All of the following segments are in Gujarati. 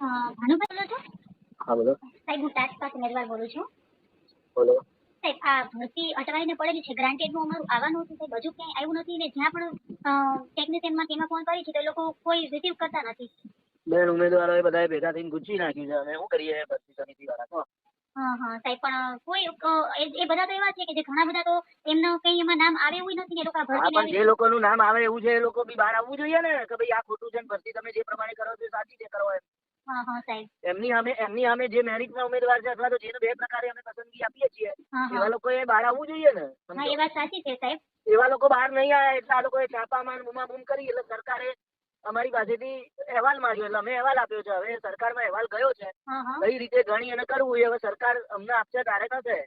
ભાનુભાઈ બોલો છો? હા બોલો. સાહેબ હું તાજપાસ ઉમેદવાર બોલું છું. બોલો. સાહેબ આ ભરતી અટવાઈને પડેલી છે. ગ્રાન્ટેડનું અમારું આવવાનું હતું સાહેબ હજુ ક્યાંય આવ્યું નથી ને જ્યાં પણ ટેકનિશિયનમાં તેમાં ફોન કરી છે તો લોકો કોઈ રિસીવ કરતા નથી. બેન ઉમેદવારોએ બધાએ ભેગા થઈને ગુચી નાખ્યું છે. અમે શું કરીએ? ભરતી સમિતિ વાળા તો હા હા સાહેબ પણ કોઈ એ બધા તો એવા છે કે જે ઘણા બધા તો એમનું કઈ એમાં નામ આવે એવું નથી ને લોકો ભરતી જે લોકોનું નામ આવે એવું છે એ લોકો બી બહાર આવવું જોઈએ ને? કે ભાઈ આ ખોટું છે ભરતી તમે જે પ્રમાણે કરો છો સાચી છે કરો એમ. હા હા સાહેબ. એમની સામે એમની સામે જે મેરિટમાં ઉમેદવાર છે અથવા તો જેને બે પ્રકારે અમે પસંદગી આપીએ છીએ એવા લોકોએ બહાર આવવું જોઈએ ને હા એ વાત સાચી છે સાહેબ. એવા લોકો બહાર નહીં આવ્યા એટલે આ લોકોએ છાપામાં બૂમા બૂમ કરી એટલે સરકારે અમારી પાસેથી અહેવાલ માંગ્યો એટલે અમે અહેવાલ આપ્યો છે. હવે સરકારમાં અહેવાલ ગયો છે. કઈ રીતે ગણી અને કરવું એ હવે સરકાર અમને આપશે તારે થશે.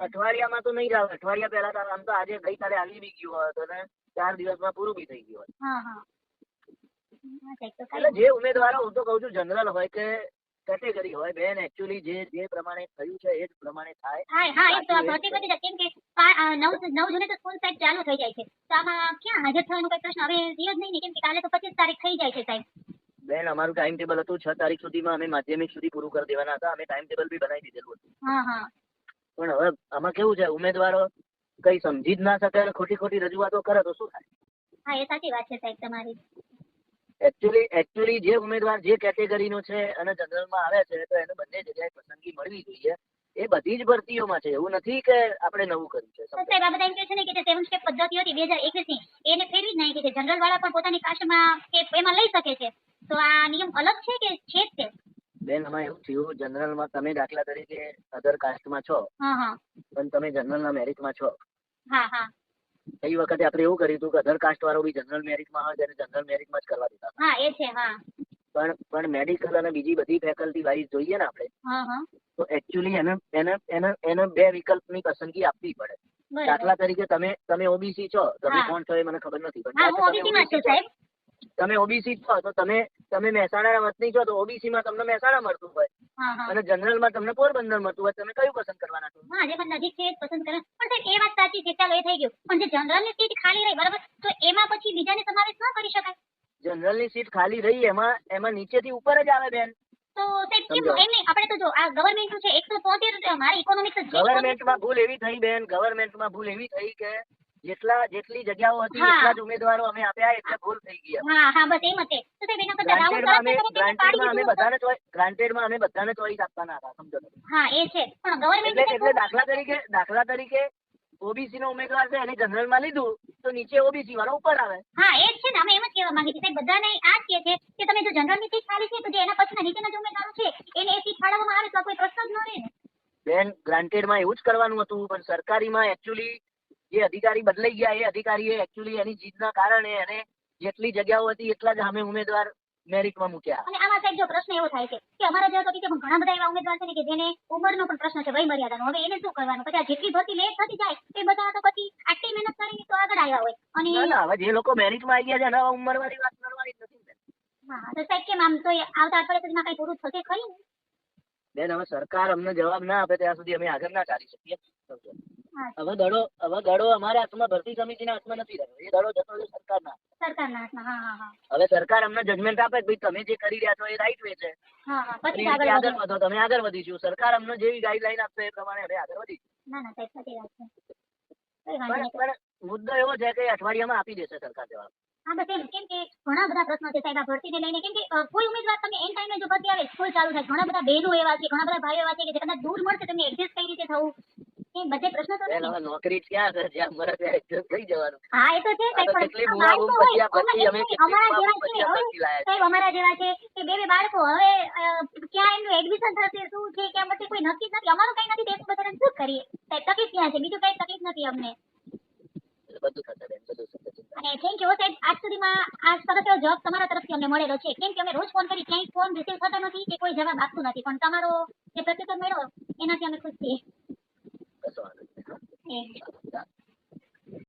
અઠવાડિયામાં તો નહીં આવે. અઠવાડિયા પહેલા આમ તો આજે ગઈકાલે આવી બી ગયું હોત અને ચાર દિવસમાં પૂરું બી થઈ ગયું હોત. એટલે જે ઉમેદવારો હું તો કહું છું જનરલ હોય કે કેટેગરી હોય બેન એકચ્યુઅલી જે જે પ્રમાણે થયું છે એ જ પ્રમાણે થાય. હા હા એ તો બાકી ભરતી કેમ કે નવ નવ જૂને તો સ્કૂલ સાહેબ ચાલુ થઈ જાય છે. તો આમાં ક્યાં હાજર થવાનો કોઈ પ્રશ્ન? હવે રહ્યો જ નહીં કેમ કે કાલે તો પચીસ તારીખ થઈ જાય છે સાહેબ. બેન અમારું ટાઈમ ટેબલ હતું છ તારીખ સુધીમાં અમે માધ્યમિક સુધી પૂરું કરી દેવાના હતા અમે ટાઈમ ટેબલ બી બનાવી દીધેલું હતું. હા હા. પણ હવે આમાં કેવું છે ઉમેદવારો કઈ સમજી જ ના શકે ખોટી ખોટી રજૂઆતો કરે તો શું થાય? હા એ સાચી વાત છે સાહેબ તમારી. એકચ્યુઅલી એકચ્યુઅલી જે ઉમેદવાર જે કેટેગરીનો છે અને જનરલમાં આવે છે તો એને બંને જગ્યાએ પસંદગી મળવી જોઈએ. એ બધી જ ભરતીઓમાં છે. એવું નથી કે આપણે નવું કર્યું છે. સાહેબ આ બધા એમ કહે છે ને કે જે સેવન સ્ટેપ પદ્ધતિ હતી બે હજાર એકવીસની એને ફેરવી જ નાખી છે. જનરલ વાળા પણ પોતાની કાસ્ટમાં કે એમાં લઈ શકે છે. તો આ નિયમ અલગ છે કે છે જ તે? બેન આમાં એવું થયું જનરલમાં તમે દાખલા તરીકે અધર કાસ્ટમાં છો. પણ તમે જનરલના મેરિટમાં છો. હા હા. એ વખતે આપણે એવું કર્યું હતું કે અધર કાસ્ટ વાળો બી જનરલ મેરિટમાં હોય તેને જનરલ મેરિટમાં જ કરવા દેતા હા એ છે હા. પણ પણ મેડિકલ અને બીજી બધી ફેકલ્ટી વાઇઝ જોઈએ ને આપણે તો એકચ્યુઅલી એને એને એને એને બે વિકલ્પની પસંદગી આપવી પડે. દાખલા તરીકે તમે તમે ઓબીસી છો તમે કોણ છો એ મને ખબર નથી પણ તમે ઓબીસી છો તો તમે તમે મહેસાણાના વતની છો તો ઓબીસી માં તમને મહેસાણા મળતું હોય. અને જનરલમાં તમને પોરબંદર મળતું હોય. તમે કયું પસંદ કરવાના છો? હા જે પણ નજીક છે પસંદ કરે. પણ એ વાત સાચી છે. ચાલો એ થઈ ગયું. પણ જે જનરલની સીટ ખાલી રહી બરાબર? તો એમાં પછી બીજાને સમાવેશ ન કરી શકાય. જનરલની સીટ ખાલી રહી એમાં એમાં નીચેથી ઉપર જ આવે બેન. તો આપણે તો જો આ ગવર્મેન્ટનું છે એકસો તોતેર મારે ઇકોનોમિક્સ ગવર્મેન્ટમાં ભૂલ એવી થઈ બેન. ગવર્મેન્ટમાં ભૂલ એવી થઈ કે જેટલા જેટલી જગ્યાઓ હતી એટલા જ ઉમેદવારો અમે આપ્યા એટલે ભૂલ થઈ ગયા હા હા બસ એમ જ તો. સાહેબ એના કરતા રાઉન્ડ ગ્રાન્ટેડમાં અમે પાડી અમે બધાને ચોઈસ ગ્રાન્ટેડમાં અમે બધાને ચોઈસ આપવાના હતા સમજો હા એ છે. પણ ગવર્મેન્ટ એટલે દાખલા તરીકે દાખલા તરીકે ઓબીસી નો ઉમેદવાર છે એને જનરલમાં લીધું તો નીચે ઓબીસી વાળો ઉપર આવે. હા એ જ છે ને અમે એમ જ કહેવા માંગીએ છીએ. બધાને આ જ કહે છે કે તમે જો જનરલની સીટ ખાલી છે તો જે એના પછીના નીચેના જે ઉમેદવારો છે એને એ સીટ ફાળવવામાં આવે તો કોઈ પ્રશ્ન જ ન રહે ને. બેન ગ્રાન્ટેડમાં એવું જ કરવાનું હતું પણ સરકારીમાં એકચ્યુઅલી જે અધિકારી બદલાઈ ગયા એ અધિકારીએ એકચ્યુઅલી એની જીતના કારણે એને જેટલી જગ્યાઓ હતી એટલા જ અમે ઉમેદવાર મેરિટમાં મૂક્યા. અને આમાં સાહેબ જો પ્રશ્ન એવો થાય છે કે અમારા જેવા ઠીક પણ ઘણા બધા એવા ઉમેદવાર છે કે જેને ઉંમરનો પણ પ્રશ્ન છે વય મર્યાદાનો. હવે એને શું કરવાનું? પછી જેટલી ભરતી લેટ થતી જાય એ બધા તો પછી આટલી મહેનત કરીને તો આગળ આવ્યા હોય. અને ના હવે જે લોકો મેરિટમાં આવી ગયા છે નવા હવે ઉંમરવાળી વાત કરવાની જ નથી હા તો સાહેબ કેમ આમ તો આવતા અઠવાડિયા સુધીમાં કઈ પૂરું થશે ખરી બેન હવે સરકાર અમને જવાબ ના આપે ત્યાં સુધી અમે આગળ ના ચાલી શકીએ. હવે દડો હવે દડો અમારા હાથમાં ભરતી સમિતિના હાથમાં નથી રહ્યો. એ દડો જતો રહ્યો સરકારના. સરકારના હાથમાં હા હા હા. હવે સરકાર અમને જજમેન્ટ આપે ભાઈ તમે જે કરી રહ્યા છો એ રાઈટ વે છે. પછી આગળ વધો. તમે આગળ વધીશું. સરકાર અમને જેવી ગાઈડલાઈન આપશે એ પ્રમાણે હવે આગળ વધીશું. ના ના સાહેબ સાચી વાત છે. કઈ વાંધો પણ નહીં. પણ મુદ્દો એવો છે કે અઠવાડિયામાં આપી દેશે સરકાર જવાબ. હા બસ એમ કેમ કે ઘણા બધા પ્રશ્નો છે સાહેબ આ ભરતીને લઈને. કેમ કે કોઈ ઉમેદવાર તમે એન ટાઈમે જો ભરતી આવે સ્કૂલ ચાલુ થાય ઘણા બધા બહેનો એવા છે ઘણા બધા ભાઈઓ એવા છે કે જે કદાચ દૂર મળશે તમને એડજસ્ટ કઈ રીતે થવું? બધે પ્રશ્નો તો બેન નોકરી ક્યાં છે? જ્યાં મળે ત્યાં adjust થઈ જવાનું. હા એ તો છે આ તો કેટલી પણ બુમા પછી આ ભરતી અમે અમારા કેટલી અમારા બુમા બૂમ જેવા છે આ હવે ભરતી લાયા સાહેબ અમારા જેવા છે કે બે બે બાળકો હવે ક્યાં એમનું એડમિશન થશે શું છે ક્યાં પછી કોઈ નક્કી નથી. અમારું કઈ નથી દેશ બધાને શું કરીએ? સાહેબ તકલીફ ક્યાં છે? બીજું કઈ તકલીફ નથી અમને. બધું થશે બેન બધું થશે અને થેન્ક યુ સાહેબ આજ સુધીમાં આ સરસ એવો જવાબ તમારા તરફથી અમને મળેલો છે. કેમ કે અમે રોજ ફોન કરી ક્યાંય ફોન રિસીવ થતો નથી કે કોઈ જવાબ આપતું નથી. પણ તમારો જે પ્રત્યુત્તર મળ્યો એનાથી અમે ખુશ છીએ. Mm-hmm.